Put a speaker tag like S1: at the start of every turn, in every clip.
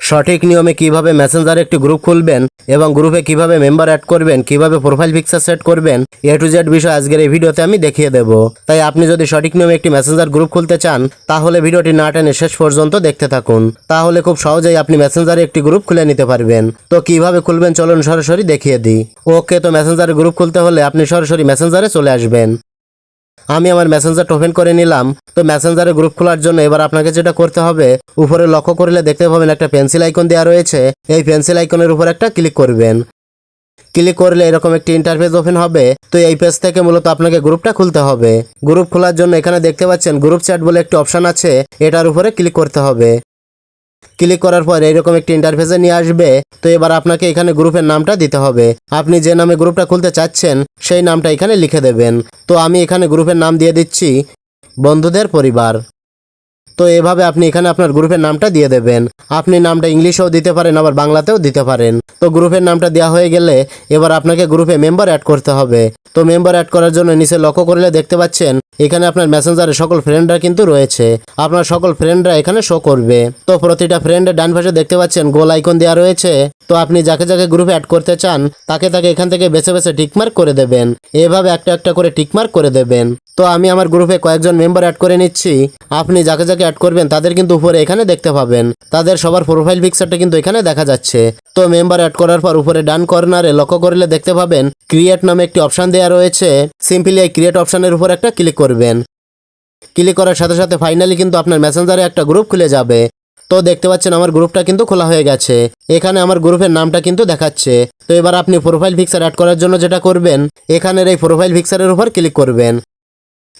S1: সঠিক নিয়মে কীভাবে মেসেঞ্জারে একটি গ্রুপ খুলবেন এবং গ্রুপে কীভাবে মেম্বার অ্যাড করবেন, কীভাবে প্রোফাইল পিকচার সেট করবেন এ টু জেড বিষয় আজকের এই ভিডিওতে আমি দেখিয়ে দেব। তাই আপনি যদি সঠিক নিয়মে একটি মেসেঞ্জার গ্রুপ খুলতে চান, তাহলে ভিডিওটি না টেনে শেষ পর্যন্ত দেখতে থাকুন। তাহলে খুব সহজেই আপনি মেসেঞ্জারে একটি গ্রুপ খুলে নিতে পারবেন। তো কীভাবে খুলবেন চলুন সরাসরি দেখিয়ে দিই। ওকে, তো মেসেঞ্জারে গ্রুপ খুলতে হলে আপনি সরাসরি মেসেঞ্জারে চলে আসবেন। আমি আমার মেসেঞ্জার ওপেন করে নিলাম। তো মেসেঞ্জারে গ্রুপ খোলার জন্য এবার আপনাকে যেটা করতে হবে, উপরে লক্ষ্য করলে দেখতে পাবেন একটা পেন্সিল আইকন দেওয়া রয়েছে। এই পেন্সিল আইকনের উপর একটা ক্লিক করবেন। ক্লিক করলে এরকম একটি ইন্টারফেস ওপেন হবে। তো এই পেজ থেকে মূলত আপনাকে গ্রুপটা খুলতে হবে। গ্রুপ খোলার জন্য এখানে দেখতে পাচ্ছেন গ্রুপ চ্যাট বলে একটি অপশান আছে। এটার উপরে ক্লিক করতে হবে। ক্লিক করার পর এইরকম একটি ইন্টারফেসে নিয়ে আসবে। তো এবার আপনাকে এখানে গ্রুপের নামটা দিতে হবে। আপনি যে নামে গ্রুপটা খুলতে চাচ্ছেন, সেই নামটা এখানে লিখে দেবেন। তো আমি এখানে গ্রুপের নাম দিয়ে দিচ্ছি বন্ধুদের পরিবার। তো এভাবে আপনি এখানে আপনার গ্রুপের নামটা দিয়ে দেবেন। আপনি নামটা ইংলিশেও দিতে পারেন, আবার বাংলাতেও দিতে পারেন। তো গ্রুপের নামটা দেওয়া হয়ে গেলে এবার আপনাকে গ্রুপে মেম্বার অ্যাড করতে হবে। তো মেম্বার অ্যাড করার জন্য নিচে লক্ষ্য করলে দেখতে পাচ্ছেন, এখানে আপনার মেসেঞ্জারে সকল ফ্রেন্ডরা কিন্তু রয়েছে। আপনার সকল ফ্রেন্ডরা এখানে শো করবে। তো প্রতিটা ফ্রেন্ডের ডান পাশে দেখতে পাচ্ছেন গোল আইকন দেওয়া রয়েছে। তো আপনি যাকে যাকে গ্রুপে অ্যাড করতে চান, তাকে তাকে এখান থেকে বেছে বেছে টিকমার্ক করে দেবেন। এভাবে একটা একটা করে টিকমার্ক করে দেবেন। তো আমি আমার গ্রুপে কয়েকজন মেম্বার অ্যাড করে নিচ্ছি। আপনি যাকে যাকে অ্যাড করবেন, তাদের কিন্তু উপরে এখানে দেখতে পাবেন। তাদের সবার প্রোফাইল পিকচারটা কিন্তু এখানে দেখা যাচ্ছে। তো মেম্বার অ্যাড করার পর উপরে ডান কর্নারে লক্ষ্য করলে দেখতে পাবেন ক্রিয়েট নামে একটি অপশন দেওয়া রয়েছে। সিম্পলি এই ক্রিয়েট অপশনের উপর একটা ক্লিক করবেন। ক্লিক করার সাথে সাথে ফাইনালি কিন্তু আপনার মেসেঞ্জারে একটা গ্রুপ খুলে যাবে। তো দেখতে পাচ্ছেন আমার গ্রুপটা কিন্তু খোলা হয়ে গেছে। এখানে আমার গ্রুপের নামটা কিন্তু দেখাচ্ছে। তো এবার আপনি প্রোফাইল পিকচার অ্যাড করার জন্য যেটা করবেন, এখানের এই প্রোফাইল পিকচারের উপর ক্লিক করবেন।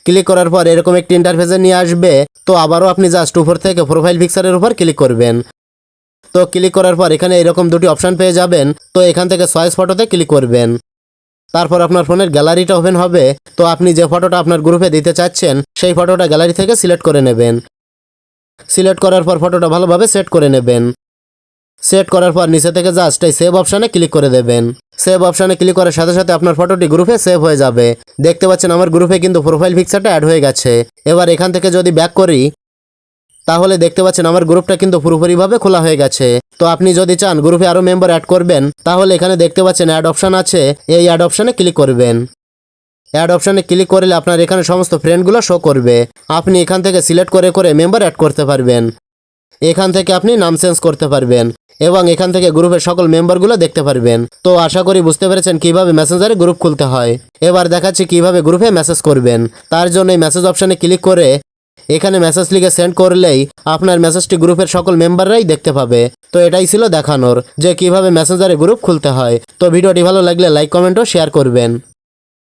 S1: ক্লিক করার পর এরকম একটি ইন্টারফেসে নিয়ে আসবে। তো আবারও আপনি জাস্ট উপর থেকে প্রোফাইল পিকচারের উপর ক্লিক করবেন। তো ক্লিক করার পর এখানে এরকম দুটি অপশান পেয়ে যাবেন। তো এখান থেকে সয়েস ফটোতে ক্লিক করবেন। তারপর আপনার ফোনের গ্যালারিটা ওপেন হবে। তো আপনি যে ফটোটা আপনার গ্রুপে দিতে চাচ্ছেন, সেই ফটোটা গ্যালারি থেকে সিলেক্ট করে নেবেন। সিলেক্ট করার পর ফটোটা ভালোভাবে সেট করে নেবেন। সেট করার পর নিচে থেকে জাস্ট এই সেভ অপশানে ক্লিক করে দেবেন। সেভ অপশানে ক্লিক করার সাথে সাথে আপনার ফটোটি গ্রুপে সেভ হয়ে যাবে। দেখতে পাচ্ছেন আমার গ্রুপে কিন্তু প্রোফাইল পিকচারটা অ্যাড হয়ে গেছে। এবার এখান থেকে যদি ব্যাক করি, তাহলে দেখতে পাচ্ছেন আমার গ্রুপটা কিন্তু পুরোপুরিভাবে খোলা হয়ে গেছে। তো আপনি যদি চান গ্রুপে আরও মেম্বার অ্যাড করবেন, তাহলে এখানে দেখতে পাচ্ছেন অ্যাড অপশান আছে। এই অ্যাড অপশানে ক্লিক করবেন। অ্যাড অপশানে ক্লিক করলে আপনার এখানে সমস্ত ফ্রেন্ডগুলো শো করবে। আপনি এখান থেকে সিলেক্ট করে করে মেম্বার অ্যাড করতে পারবেন। এখান থেকে আপনি নাম চেঞ্জ করতে পারবেন এবং এখান থেকে গ্রুপের সকল মেম্বারগুলো দেখতে পারবেন। তো আশা করি বুঝতে পেরেছেন কীভাবে মেসেঞ্জারে গ্রুপ খুলতে হয়। এবার দেখাচ্ছি কীভাবে গ্রুপে মেসেজ করবেন। তার জন্য এই মেসেজ অপশানে ক্লিক করে এখানে মেসেজ লিখে সেন্ড করলেই আপনার মেসেজটি গ্রুপের সকল মেম্বাররাই দেখতে পাবে। তো এটাই ছিল দেখানোর যে কীভাবে মেসেঞ্জারে গ্রুপ খুলতে হয়। তো ভিডিওটি ভালো লাগলে লাইক কমেন্ট ও শেয়ার করবেন।